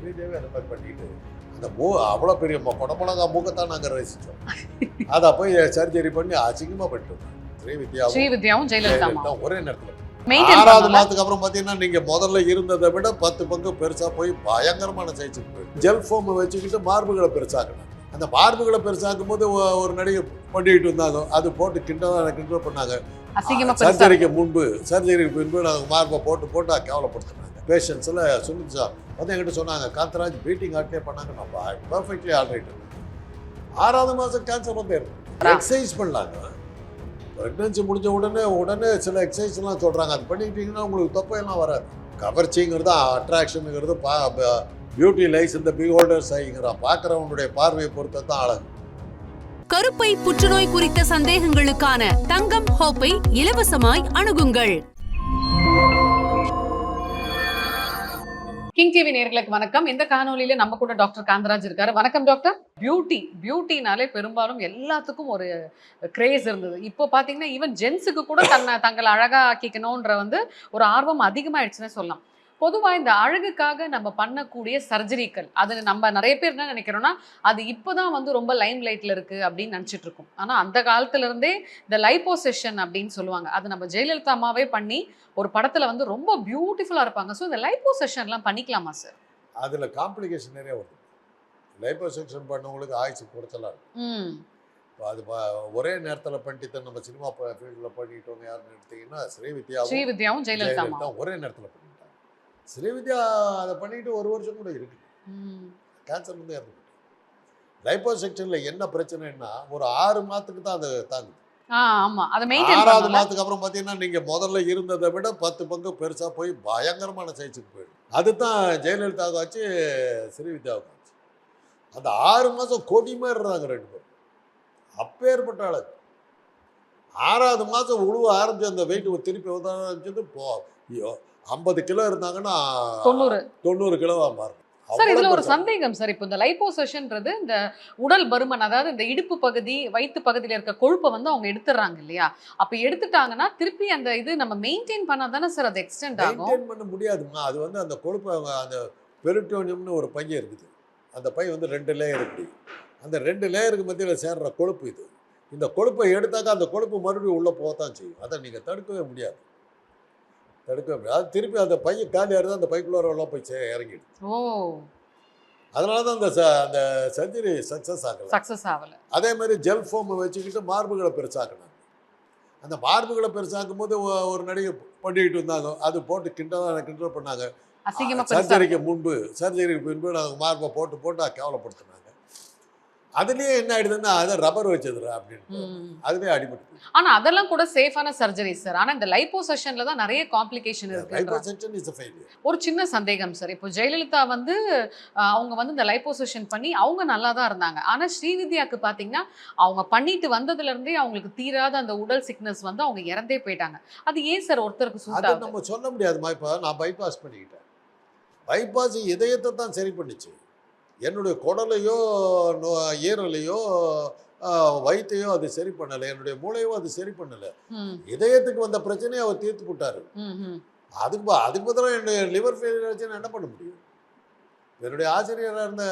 ஸ்ரீதேவி அந்த மாதிரி பண்ணிட்டு அந்த மூ அவ்வளோ பெரிய குடமிளகா மூக்கத்தான் நாங்கள் ரசித்தோம் அதை போய் சர்ஜரி பண்ணி அசிங்கமாக பண்ணிட்டு வந்தோம். ஸ்ரீவித்யாவும் ஸ்ரீவித்யாவும் ஜெயலலிதாமா ஜெயலலிதா ஒரே நேரத்தில். ஆறாவது மாதத்துக்கு அப்புறம் பார்த்தீங்கன்னா நீங்கள் முதல்ல இருந்ததை விட பத்து பங்கு பெருசாக போய் பயங்கரமான சைஸுக்கு போயிடும் ஜெல் ஃபோமை வச்சுக்கிட்டு மார்புகளை பெருசாக்கணும். அந்த மார்புகளை பெருசாக்கும் போது ஒரு நடிகை பண்ணிட்டு இருந்தாங்க அது போட்டு கிண்டல் கிண்டல் பண்ணாங்க. பெருசா சர்ஜரிக்கு முன்பு சர்ஜரிக்கு பின்பு நாங்கள் மார்பை போட்டு போட்டு கேவலப்படுத்தினாங்க பேஷண்ட்ஸில் சுனிதா வந்து என்கிட்ட சொன்னாங்க காந்தராஜ் பீட்டிங் ஆர்ட்லேயே பண்ணாங்க. நம்ம பர்ஃபெக்ட்லி ஆல்ரைட் ஆறாவது மாதம் கேன்சர் வந்து எக்ஸசைஸ் பண்ணலாங்க. ப்ரெக்னன்சி முடிஞ்ச உடனே உடனே சில எக்ஸசைஸ்லாம் சொல்கிறாங்க அது பண்ணிக்கிட்டீங்கன்னா உங்களுக்கு தொப்பையெல்லாம் வராது. கவர்ச்சிங்கிறது அட்ராக்ஷனுங்கிறது பா பியூட்டி லைஸ் இந்த பிஹோல்டர்ஸ் ஆகிங்கிறான் பார்க்குறவனுடைய பார்வையை பொறுத்த தான் அழகு. கருப்பை புற்றுநோய் குறித்த சந்தேகங்களுக்கான தங்கம் ஹோப்பை இலவசமாய் அணுகுங்கள். கிங் டிவி நேர்களுக்கு வணக்கம். இந்த காணொலியில நம்ம கூட டாக்டர் காந்தராஜ் இருக்காரு. வணக்கம் டாக்டர். பியூட்டி பியூட்டினாலே பெரும்பாலும் எல்லாத்துக்கும் ஒரு கிரேஸ் இருந்தது. இப்போ பாத்தீங்கன்னா ஈவன் ஜென்ஸுக்கு கூட தன்னை தங்களை அழகா ஆக்கிக்கணும்ன்ற வந்து ஒரு ஆர்வம் அதிகமாயிடுச்சுன்னு சொல்லலாம். பொதுவா இந்த அழகுக்காக நம்ம பண்ணக்கூடிய சர்ஜரிகள். அது நம்ம நிறைய பேர் என்ன நினைக்கிறோம்னா அது இப்போதான் வந்து ரொம்ப லைம் லைட்ல இருக்கு அப்படின்னு நினைச்சிட்டு இருக்கோம். ஆனா அந்த காலத்துல இருந்தே இந்த லைப்போசெஷன் அப்படின்னு சொல்லுவாங்க. அது நம்ம ஜெயலலிதா அம்மாவே பண்ணி ஒரு படத்துல வந்து ரொம்ப பியூட்டிஃபுல்லா இருப்பாங்க. ஸோ இந்த லைப்போசெஷன்லாம் பண்ணிக்கலாமா சார் அதில் காம்ப்ளிகேஷன் நிறைய வருது. லைப்போசெக்ஷன் பண்ணவங்களுக்கு ஆயுசு குறைச்சலாம் இருக்கும் இப்போ அது ஒரே நேரத்தில் பண்ணிட்டு நம்ம சினிமா ஃபீல்டில் பண்ணிட்டோங்க யாருன்னு எடுத்தீங்கன்னா ஸ்ரீவித்யாவும் ஸ்ரீவித்யாவும் ஜெயலலிதா ஒரே நேரத்தில் பண்ணிட்டாங்க ஸ்ரீவித்யா அதை பண்ணிட்டு ஒரு வருஷம் கூட இருக்கு. கேன்சர் வந்து இறந்து லைப்போசெக்ஷனில் என்ன பிரச்சனைன்னா ஒரு ஆறு மாதத்துக்கு தான் அது தாங்குது. ஆறாவது மாதத்துக்கு அப்புறம் பார்த்தீங்கன்னா நீங்கள் முதல்ல இருந்ததை விட பத்து பங்கு பெருசாக போய் பயங்கரமான சைஸுக்கு போயிடும் அதுதான் ஜெயலலிதாவுக்கு ஆச்சு ஸ்ரீவித்யாவுக்கு ஆச்சு அந்த ஆறு மாதம் கொடி மாதிரி இருந்தாங்க ரெண்டு பேரும். அப்பேற்பட்ட அழகு ஆறாவது மாதம் உழுவ ஆரம்பிச்சு அந்த வெயிட் திருப்பி ஆரம்பிச்சது போ ஐயோ ஐம்பது கிலோ இருந்தாங்கன்னா தொண்ணூறு. தொண்ணூறு கிலோவாக மாறும். சார் இதுல ஒரு சந்தேகம் சார். இப்போ இந்த லைப்போசெஷன்ன்றது இந்த உடல் பருமன் அதாவது இந்த இடுப்பு பகுதி வயிற்று பகுதியில இருக்க கொழுப்பை வந்து அவங்க எடுத்துடுறாங்க இல்லையா? அப்ப எடுத்துட்டாங்கன்னா திருப்பி அந்த இது நம்ம மெயின்டைன் பண்ணா தானே சார் அது எக்ஸ்டெண்ட் ஆகும்? மெயின்டைன் பண்ண முடியாதுமா அது வந்து அந்த கொழுப்பு அந்த பெரிட்டோனியம்னு ஒரு பையன் இருக்குது. அந்த பை வந்து ரெண்டு லேயர் இப்படி. அந்த ரெண்டு லேயருக்கு மத்தியில் சேர்ற கொழுப்பு இது. இந்த கொழுப்பை எடுத்தாக்கா அந்த கொழுப்பு மறுபடியும் உள்ளே போகத்தான் செய்யும். அதை நீங்கள் தடுக்கவே முடியாது. முடியாது. அது திருப்பி அந்த பையன் காலியாக இருந்தால் அந்த பைக்குள்ளார எல்லாம் போய் சே- இறங்கிடுது ஓ. அதனால தான் அந்த ச- அந்த சர்ஜரி சக்ஸஸ் ஆகல. சக்சஸ் ஆகல. அதே மாதிரி ஜெல் ஃபோமை வச்சுக்கிட்டு மார்புகளை பெருசாக்கினாங்க. அந்த மார்புகளை பெருசாக்கும் போது ஒரு நடிகை பண்ணிக்கிட்டு இருந்தாங்க. அது போட்டு கிண்டல் கிண்டல் பண்ணாங்க. சர்ஜரிக்கு முன்பு சர்ஜரிக்கு பின்பு நாங்கள் மார்பை போட்டு போட்டு கேவலப்படுத்தினாங்க. அதுலேயே என்ன ஆயிடுதுன்னா அதை ரப்பர் வச்சதுரா அப்படின்னு. அதுலேயே அடிபட்டு ஆனா அதெல்லாம் கூட சேஃபான சர்ஜரி சார் ஆனா இந்த லைப்போசெஷன்ல தான் நிறைய காம்ப்ளிகேஷன் இருக்கு. ஒரு சின்ன சந்தேகம் சார் இப்போ ஜெயலலிதா வந்து அவங்க வந்து இந்த லைப்போசெஷன் பண்ணி அவங்க நல்லா தான் இருந்தாங்க. ஆனா ஸ்ரீவித்யாக்கு பாத்தீங்கன்னா அவங்க பண்ணிட்டு வந்ததுல இருந்தே அவங்களுக்கு தீராத அந்த உடல் சிக்னஸ் வந்து அவங்க இறந்தே போயிட்டாங்க. அது ஏன் சார் ஒருத்தருக்கு நம்ம சொல்ல முடியாதுமா? இப்போ நான் பைபாஸ் பண்ணிக்கிட்டேன். பைபாஸ் இதயத்தை தான் சரி பண்ணுச்சு. என்னுடைய குடலையோ ஈரலையோ வயித்தையோ அது சரி பண்ணலை. என்னுடைய மூளையோ அது சரி பண்ணலை. இதயத்துக்கு வந்த பிரச்சனையை அவர் தீர்த்து விட்டாரு. அதுக்கு அதுக்கு பதிலாக என்னுடைய லிவர் ஃபெயிலியர் வச்சு நான் என்ன பண்ண முடியும்? என்னுடைய ஆசிரியராக இருந்த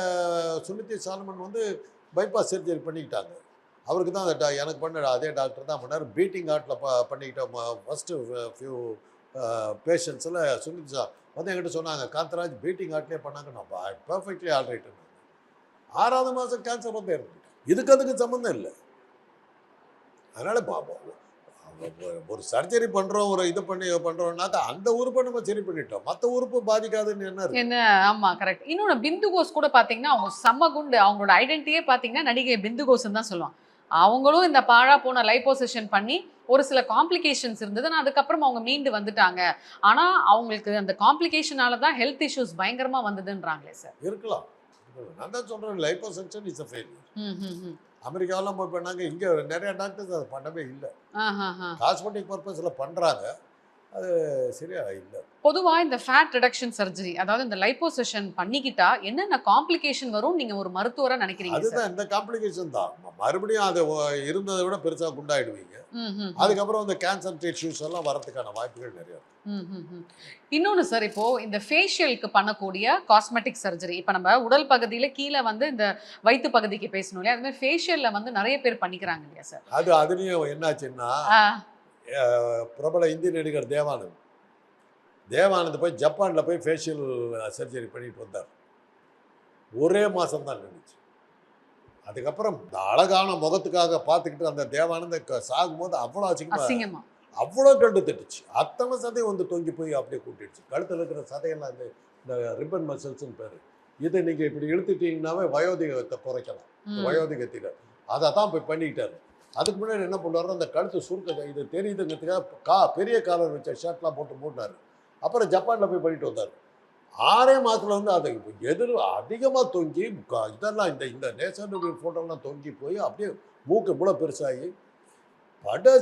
சுனிதி சாலமன் வந்து பைபாஸ் சர்ஜரி பண்ணிக்கிட்டாங்க. அவருக்கு தான் அந்த எனக்கு பண்ண அதே டாக்டர் தான் பண்ணார். பீட்டிங் ஹார்ட்டில் ப பண்ணிக்கிட்ட ஃபஸ்ட்டு ஃபியூ பேஷண்ட்ஸில் சுனிதி சா வந்து என்கிட்ட சொன்னாங்க காந்தராஜ் பீட்டிங் ஹார்ட்லேயே பண்ணாங்க. நான் பர்ஃபெக்ட்லி ஆல்ரைட்டு ஆறாவது மாதம் கேன்சர் வந்து இறந்துட்டேன் இதுக்கு அதுக்கு சம்மந்தம் இல்லை. அதனால் பார்ப்போம் ஒரு சர்ஜரி பண்ணுறோம் ஒரு இது பண்ணி பண்றோம்னாக்கா அந்த உறுப்பை நம்ம சரி பண்ணிட்டோம். மற்ற உறுப்பு பாதிக்காதுன்னு என்ன என்ன? ஆமா கரெக்ட் இன்னொன்னு பிந்து கோஸ் கூட பாத்தீங்கன்னா அவங்க செம்ம குண்டு. அவங்களோட ஐடென்டிட்டியே பாத்தீங்கன்னா நடிகை பிந்து கோஸ்ன்னு தான் சொல்லுவாங்க. அவங்களும் இந்த பாழா போன லைப்போசெஷன் பண்ணி ஒரு சில காம்ப்ளிகேஷன்ஸ் இருந்தது. நான் அதுக்கப்புறம் அவங்க மீண்டு வந்துட்டாங்க. ஆனா அவங்களுக்கு அந்த காம்ப்ளிகேஷனால தான் ஹெல்த் இஷ்யூஸ் பயங்கரமா வந்ததுன்றாங்களே சார் இருக்கலாம். நான் தான் சொல்கிறேன் லைப்போசெக்ஷன் இஸ் அ ஃபெயிலியர் அமெரிக்காவெல்லாம் போய் பண்ணாங்க இங்கே நிறைய டாக்டர்ஸ் அதை பண்ணவே இல்லை. காஸ்மெட்டிக் பர்பஸில் பண்ணுறாங்க அது சரியா இல்லை. பொதுவா இந்த ஃபேட் ரிடக்ஷன் சர்ஜரி அதாவது இந்த லைப்போசெஷன் பண்ணிக்கிட்டா என்னென்ன காம்ப்ளிகேஷன் வரும் நீங்க ஒரு மருத்துவரா நினைக்கிறீங்க அதுதான் இந்த காம்ப்ளிகேஷன் தான். மறுபடியும் அது இருந்ததை விட பெருசாக குண்டாயிடுவீங்க. அதுக்கப்புறம் இந்த கேன்சர் டிஷ்யூஸ் எல்லாம் வரதுக்கான வாய்ப்புகள் நிறைய. இன்னொன்னு சார் இப்போ இந்த ஃபேஷியலுக்கு பண்ணக்கூடிய காஸ்மெட்டிக் சர்ஜரி இப்போ நம்ம உடல் பகுதியில கீழே வந்து இந்த வயிற்று பகுதிக்கு பேசணும் இல்லையா? அது மாதிரி ஃபேஷியல்ல வந்து நிறைய பேர் பண்ணிக்கிறாங்க இல்லையா சார் அது அதுலேயும் என்னாச்சுன்னா பிரபல இந்தி நடிகர் தேவானந்த். தேவானந்த் போய் ஜப்பானில் போய் ஃபேஷியல் சர்ஜரி பண்ணிட்டு வந்தார். ஒரே மாதம் தான் நின்றுச்சு அதுக்கப்புறம் இந்த அழகான முகத்துக்காக பார்த்துக்கிட்டு அந்த தேவானந்த சாகும்போது அவ்வளோ அசிங்கமா அசிங்கமா. அவ்வளோ கண்டு தட்டுச்சு. அத்தனை சதை வந்து தொங்கி போய் அப்படியே கூட்டிடுச்சு. கழுத்தில் இருக்கிற சதையெல்லாம் இந்த இந்த ரிப்பன் மசில்ஸ்னு பேர். இதை நீங்கள் இப்படி இழுத்துட்டீங்கன்னாவே வயோதிகத்தை குறைக்கலாம். வயோதிகத்தில். அதை தான் போய் பண்ணிக்கிட்டாரு. அதுக்கு முன்னாடி என்ன பண்ணுவாரு அந்த கழுத்து சுருக்க இது தெரியுதுங்கிறதுக்காக கா பெரிய காலர் வச்ச ஷர்ட்லாம் போட்டு போட்டார் அப்புறம் ஜப்பானில் போய் பண்ணிட்டு வந்தார். ஆறே மாதத்தில் வந்து அது எதிர் அதிகமாக தொங்கி இதெல்லாம் இந்த இந்த நேஷனல் ஃபோட்டோலாம் தொங்கி போய் அப்படியே மூக்கு கூட பெருசாகி படு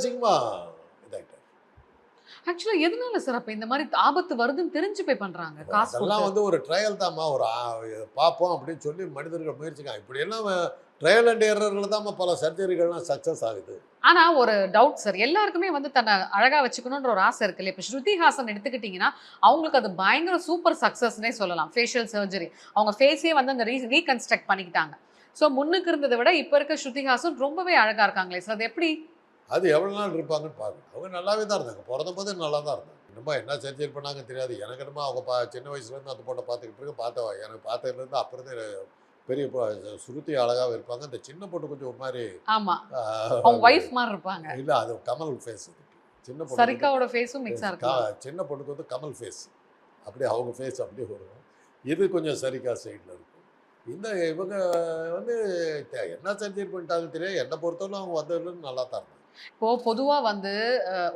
ஆக்சுவலா எதனால சார் அப்ப இந்த மாதிரி ஆபத்து வருதுன்னு தெரிஞ்சு போய் பண்றாங்க? காசு கொடுத்து. வந்து ஒரு ட்ரையல் தான்மா. ஒரு பார்ப்போம் அப்படின்னு சொல்லி மனிதர்கள் முயற்சிக்காங்க இப்படியெல்லாம் ட்ரையல் அண்ட் எரரில் தான் பல சர்ஜரிகள்லாம் சக்ஸஸ் ஆகுது. ஆனா ஒரு டவுட் சார் எல்லாருக்குமே வந்து தன்னை அழகா வச்சுக்கணுன்ற ஒரு ஆசை இருக்கு இல்லையா இப்போ ஸ்ருதி ஹாசன் எடுத்துக்கிட்டீங்கன்னா அவங்களுக்கு அது பயங்கர சூப்பர் சக்சஸ்னே சொல்லலாம். ஃபேஷியல் சர்ஜரி அவங்க ஃபேஸே வந்து அந்த ரீ ரீகன்ஸ்ட்ரக்ட் பண்ணிக்கிட்டாங்க. ஸோ முன்னுக்கு இருந்ததை விட இப்போ இருக்க ஸ்ருதி ஹாசன் ரொம்பவே அழகா இருக்காங்களே சார் அது எப்படி? அது எவ்வளோ நாள் இருப்பாங்கன்னு பார்க்கணும் அவங்க நல்லாவே தான் இருந்தாங்க. பிறந்த போதே நல்லா தான் இருந்தாங்க. என்னமோ என்ன சர்ஜரி பண்ணாங்க தெரியாது. எனக்கு என்னமோ அவங்க பா சின்ன வயசுலேருந்து அந்த பொண்ணை பார்த்துக்கிட்டு இருக்கு. பார்த்தவ எனக்கு பார்த்ததுலேருந்து அப்புறம் தான் பெரிய சுருத்தி அழகாக இருப்பாங்க. இந்த சின்ன பொண்ணு கொஞ்சம் ஒரு மாதிரி ஆமா. அவங்க ஒய்ஃப் மாதிரி இருப்பாங்க. இல்லை அது கமல் ஃபேஸ் சின்ன பொண்ணு சரிகாவோட ஃபேஸும் மிக்ஸா சின்ன பொண்ணுக்கு வந்து கமல் ஃபேஸ் அப்படியே அவங்க ஃபேஸ் அப்படியே வரும். இது கொஞ்சம் சரிக்கா சைடில் இருக்கும். இந்த இவங்க வந்து என்ன சர்ஜரி பண்ணிட்டாங்கன்னு தெரியாது. என்னை பொறுத்தவரை அவங்க வந்ததுலேருந்து நல்லா தான் இருந்தாங்க. இப்போ பொதுவாக வந்து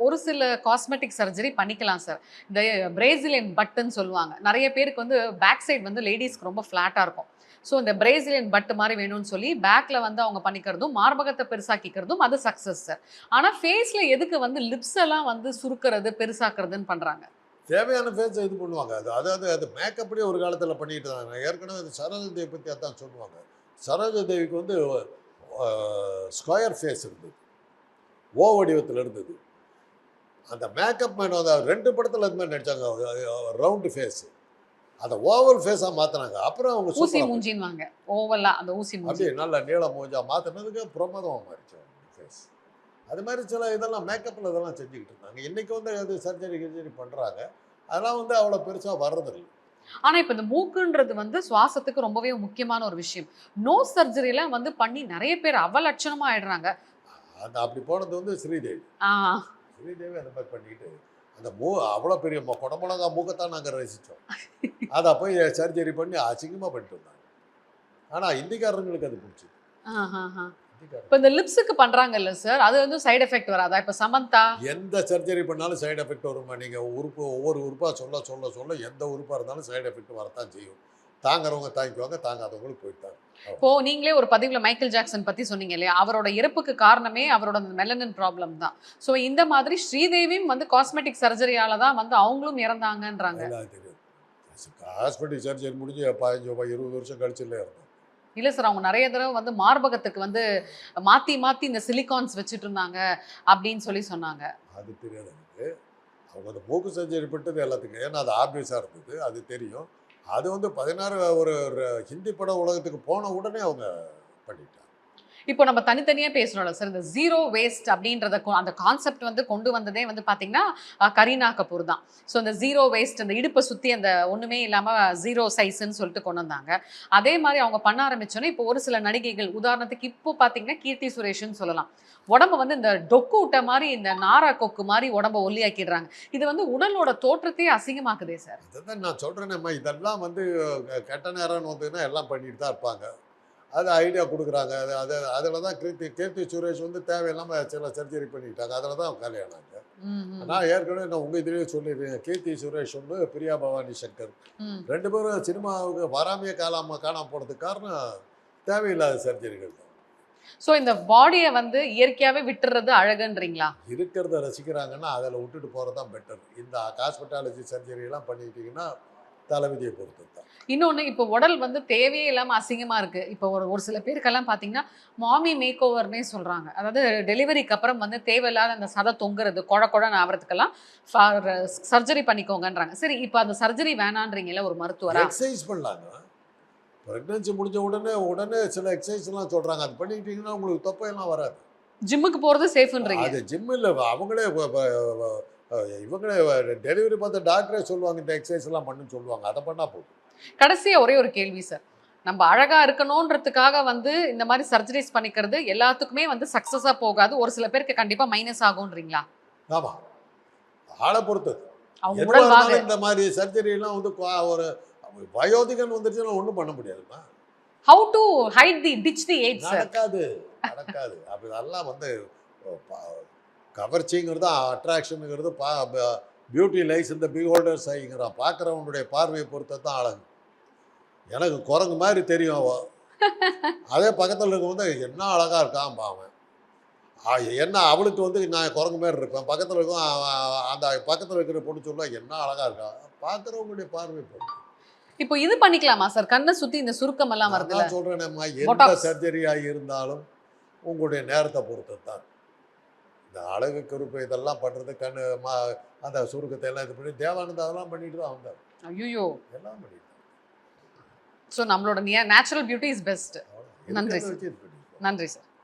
ஒரு சில காஸ்மெட்டிக் சர்ஜரி பண்ணிக்கலாம் சார் இந்த பிரேசிலியன் பட்டுன்னு சொல்லுவாங்க. நிறைய பேருக்கு வந்து பேக் சைடு வந்து லேடிஸ்க்கு ரொம்ப ஃப்ளாட்டாக இருக்கும். ஸோ இந்த பிரேசிலியன் பட்டு மாதிரி வேணும்னு சொல்லி பேக்கில் வந்து அவங்க பண்ணிக்கிறதும் மார்பகத்தை பெருசாக்கிக்கிறதும் அது சக்ஸஸ் சார் ஆனால் ஃபேஸ்ல எதுக்கு வந்து லிப்ஸ் எல்லாம் வந்து சுருக்கிறது பெருசாக்குறதுன்னு பண்றாங்க? தேவையான ஃபேஸை இது பண்ணுவாங்க. அது அதாவது அது மேக்கப்படியே ஒரு காலத்தில் பண்ணிட்டு இருந்தாங்க. ஏற்கனவே அது சரோஜ தேவி பற்றி அதான் சொல்லுவாங்க. சரோஜ தேவிக்கு வந்து ஸ்கொயர் ஃபேஸ் இருந்தது. ஓ வடிவத்தில் இருந்தது. அந்த மேக்கப் மேன் அந்த ரெண்டு படத்தில் அது மாதிரி நடித்தாங்க ரவுண்டு ஃபேஸ் அதை ஓவல் ஃபேஸாக மாற்றினாங்க அப்புறம் அவங்க ஊசி சூப்பரா மூஞ்சின்னு வாங்க ஓவலா அந்த ஊசி மூஞ்சி. அப்படியே நல்லா நீள மூஞ்சா மாற்றினதுக்கு பிரமாதமாக மாறிச்சு ஃபேஸ் அது மாதிரி சில இதெல்லாம் மேக்கப்பில் இதெல்லாம் செஞ்சுக்கிட்டு இருந்தாங்க. இன்றைக்கி வந்து அது சர்ஜரி கிர்ஜரி பண்ணுறாங்க அதெல்லாம் வந்து அவ்வளோ பெருசாக வர்றதில்லை. ஆனா இப்போ இந்த மூக்குன்றது வந்து சுவாசத்துக்கு ரொம்பவே முக்கியமான ஒரு விஷயம். நோ சர்ஜரிலாம் வந்து பண்ணி நிறைய பேர் அவலட்சணமா ஆயிடுறாங்க. அந்த அப்படி போனது வந்து ஸ்ரீதேவி. ஸ்ரீதேவி அந்த மாதிரி பண்ணிக்கிட்டு அந்த மூ அவ்வளோ பெரிய குடமிளகா மூக்கைத்தான் நாங்கள் ரசித்தோம் அதை போய் சர்ஜரி பண்ணி அசிங்கமாக பண்ணிட்டு வந்தாங்க. ஆனால் இந்திக்காரங்களுக்கு அது பிடிச்சிது. இப்போ இந்த லிப்ஸுக்கு பண்றாங்கல்ல சார் அது வந்து சைடு எஃபெக்ட் வராதா? இப்போ சமந்தா? எந்த சர்ஜரி பண்ணாலும் சைடு எஃபெக்ட் வருமா நீங்கள் உறுப்பு ஒவ்வொரு உறுப்பாக சொல்ல சொல்ல சொல்ல எந்த உறுப்பாக இருந்தாலும் சைடு எஃபெக்ட் வரத்தான் செய்யும். தாங்குறவங்க தாங்கிக்குவாங்க தாங்காதவங்களுக்கு போயிட்டாங்க இப்போ நீங்களே ஒரு பதிவுல மைக்கேல் ஜாக்சன் பத்தி சொன்னீங்க இல்லையா? அவரோட இறப்புக்கு காரணமே அவரோட அந்த மெலனின் ப்ராப்ளம் தான். ஸோ இந்த மாதிரி ஸ்ரீதேவியும் வந்து காஸ்மெட்டிக் சர்ஜரியால தான் வந்து அவங்களும் இறந்தாங்கன்றாங்க. ஹாஸ்பிட்டல் சர்ஜரி முடிஞ்சு பதினஞ்சு இருபது வருஷம் கழிச்சு இல்லை இல்ல சார் அவங்க நிறைய தடவை வந்து மார்பகத்துக்கு வந்து மாத்தி மாத்தி இந்த சிலிகான்ஸ் வச்சுட்டு இருந்தாங்க அப்படின்னு சொல்லி சொன்னாங்க. அது தெரியாது அவங்க அந்த மூக்கு சர்ஜரி பண்ணிட்டது எல்லாத்துக்கும். ஏன்னா அது ஆப்வியஸாக இருந்தது. அது தெரியும். அது வந்து பதினாறு ஒரு ஹிந்தி படம் உலகத்துக்கு போன உடனே அவங்க பண்ணிட்டாங்க. இப்போ நம்ம தனித்தனியாக பேசுறோம்ல சார் இந்த ஜீரோ வேஸ்ட் அப்படின்றத அந்த கான்செப்ட் வந்து கொண்டு வந்ததே வந்து பார்த்தீங்கன்னா கரீனா கபூர் தான். ஸோ அந்த ஜீரோ வேஸ்ட் அந்த இடுப்பை சுற்றி அந்த ஒன்றுமே இல்லாமல் ஜீரோ சைஸ்ன்னு சொல்லிட்டு கொண்டு வந்தாங்க. அதே மாதிரி அவங்க பண்ண ஆரம்பிச்சோன்னே இப்போ ஒரு சில நடிகைகள் உதாரணத்துக்கு இப்போ பார்த்தீங்கன்னா கீர்த்தி சுரேஷ்னு சொல்லலாம். உடம்ப வந்து இந்த டொக்கு விட்ட மாதிரி இந்த நாரா கொக்கு மாதிரி உடம்ப ஒல்லியாக்கிடுறாங்க. இது வந்து உடலோட தோற்றத்தையே அசிங்கமாக்குதே சார் அதுதான் நான் சொல்கிறேனேம்மா இதெல்லாம் வந்து கெட்ட நேரம்னு வந்து எல்லாம் பண்ணிட்டு தான் இருப்பாங்க. அது ஐடியா கொடுக்குறாங்க. அது அது அதில் தான் கீர்த்தி கீர்த்தி சுரேஷ் வந்து தேவையில்லாமல் சில சர்ஜரி பண்ணிக்கிட்டாங்க அதில் தான் ம், நான் ஏற்கனவே நான் உங்கள் இதுலேயே சொல்லியிருக்கேன். கீர்த்தி சுரேஷ் வந்து பிரியா பவானி சங்கர். ரெண்டு பேரும் சினிமாவுக்கு வராமையே காலாம காணாம போனதுக்கு காரணம் தேவையில்லாத சர்ஜரிகள் தான். சோ இந்த பாடியை வந்து இயற்கையாவே விட்டுறது அழகுன்றீங்களா? இருக்கிறத ரசிக்கிறாங்கன்னா அதில் விட்டுட்டு போகிறது தான் பெட்டர் இந்த ஹாஸ்பிட்டாலஜி சர்ஜரி எல்லாம் பண்ணிக்கிட்டீங்கன்னா தலைவிதியை பொறுத்து தான். இன்னொன்னு இப்போ உடல் வந்து தேவையே இல்லாம அசிங்கமா இருக்கு. இப்போ ஒரு ஒரு சில பேருக்கெல்லாம் பாத்தீங்கன்னா மாமி மேக் ஓவர்னே சொல்றாங்க. அதாவது டெலிவரிக்கு அப்புறம் வந்து தேவையில்லாத அந்த சதை தொங்குறது குழ குழன்னு ஆகிறதுக்கெல்லாம் சர்ஜரி பண்ணிக்கோங்கன்றாங்க. சரி இப்போ அந்த சர்ஜரி வேணான்றீங்கல்ல ஒரு மருத்துவரா? எக்ஸசைஸ் பண்ணலாங்க. ப்ரெக்னென்சி முடிஞ்ச உடனே உடனே சில எக்ஸசைஸ்லாம் சொல்கிறாங்க அது பண்ணிக்கிட்டீங்கன்னா உங்களுக்கு தொப்பையெல்லாம் வராது. ஜிம்முக்கு போறது சேஃப்ன்றீங்க அது ஜிம் இல்லை அவங்களே இவங்களே டெலிவரி பார்த்த டாக்டரே சொல்லுவாங்க இந்த எக்ஸசைஸ் எல்லாம் பண்ணுன்னு சொல்லுவாங்க. அதை பண்ணால் போதும். கடைசியா ஒரே ஒரு கேள்வி சார் நம்ம அழகா இருக்கணுன்றதுக்காக வந்து இந்த மாதிரி சர்ஜரிஸ் பண்ணிக்கிறது எல்லாத்துக்குமே வந்து சக்சஸா போகாது. ஒரு சில பேருக்கு கண்டிப்பா மைனஸ் ஆகும்ன்றீங்களா? ஆமாம் ஆளை பொறுத்தது இந்த மாதிரி சர்ஜரி எல்லாம் வந்து ஒரு வயோதிகன் வந்துருச்சுன்னா ஒன்றும் பண்ண முடியாதுமா how to hide the ditch the sir நடக்காது நடக்காது. அப்படி அதெல்லாம் வந்து கவர்ச்சிங்கிறது அட்ராக்ஷனுங்கிறது பா பியூட்டி லைஸ் இந்த பிஹோல்டர்ஸ் ஆகிங்கிறான் பார்க்குறவனுடைய பார்வையை பொறுத்த தான் அழகு. எனக்கு குரங்கு மாதிரி தெரியும் அவ. அதே பக்கத்தில் இருக்க வந்து என்ன அழகாக இருக்கான் பாவன் என்ன அவளுக்கு வந்து நான் குரங்கு மாதிரி இருப்பேன். பக்கத்தில் இருக்கும் அந்த பக்கத்தில் இருக்கிற பொண்ணு சொல்லுவா என்ன அழகாக இருக்கா? பார்க்குறவங்களுடைய பார்வை பொறுத்து. இப்போ இது பண்ணிக்கலாமா சார்? கண்ணை சுத்தி இந்த சுருக்கம் எல்லாம் வருதுல்ல நான் சொல்கிறேனேம்மா எந்த. சர்ஜரியாக இருந்தாலும் உங்களுடைய நேரத்தை பொறுத்து தான் இந்த அழகு கருப்பு இதெல்லாம் பண்ணுறது கண்ணு மா அந்த சுருக்கத்தை எல்லாம் இது பண்ணி தேவானந்தா அதெல்லாம் பண்ணிட்டு தான் வந்தார். ஐயோ எல்லாம் பண்ணிட்டு ஸோ நம்மளோட நேச்சுரல் பியூட்டி இஸ் பெஸ்ட். நன்றி நன்றி சார்